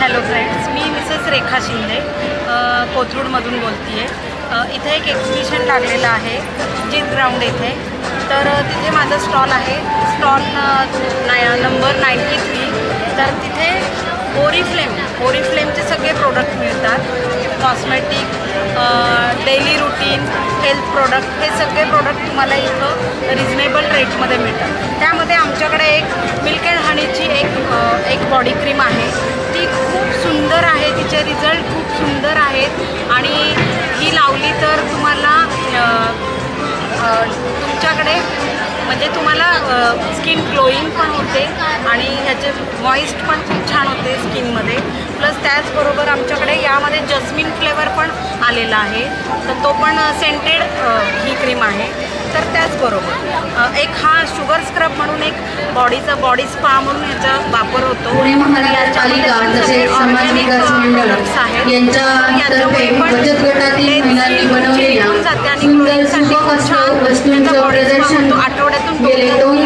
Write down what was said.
Hello friends मी Mrs Rekha Shinde कोथरूडमधून बोलते आहे इथे एक एक्झिबिशन लागलेलं आहे जित ग्राउंड येथे तर तिथे माझं स्टॉल आहे. स्टॉल नाय नंबर नाईंटी थ्री तर तिथे ओरिफ्लेम ओरिफ्लेमचे सगळे प्रोडक्ट मिळतात. Cosmetic daily routine health product हे सगळे प्रोडक्ट तुम्हाला इथं रिजनेबल रेटमध्ये मिळतात. त्यामध्ये आमच्याकडे एक मिल्क अँड हनीची एक एक बॉडी क्रीम आहे. ती खूप सुंदर आहे तिचे रिझल्ट खूप सुंदर आहेत. आणि ही लावली तर तुम्हाला तुमच्याकडे म्हणजे तुम्हाला स्किन ग्लोईंग पण होते आणि ह्याचे मॉइस्ट पण खूप छान होते स्किनमध्ये प्लस त्याचबरोबर आमच्याकडे यामध्ये जस्मिन फ्लेवर पण आलेला आहे. तर तो पण सेंटेड ही क्रीम आहे. तर त्याचबरोबर एक हा शुगर स्क्रब म्हणून एक बॉडीचा बॉडी स्पा म्हणून ह्याचा वापर पुणे महानगरपालिका तसेच समाज विकास मंडळ यांच्यातर्फे बचत गटातील महिलांनी बनवलेल्या सुंदर सुखकष्ट वस्तूंचं प्रदर्शन आठवड्यातून गेले दोन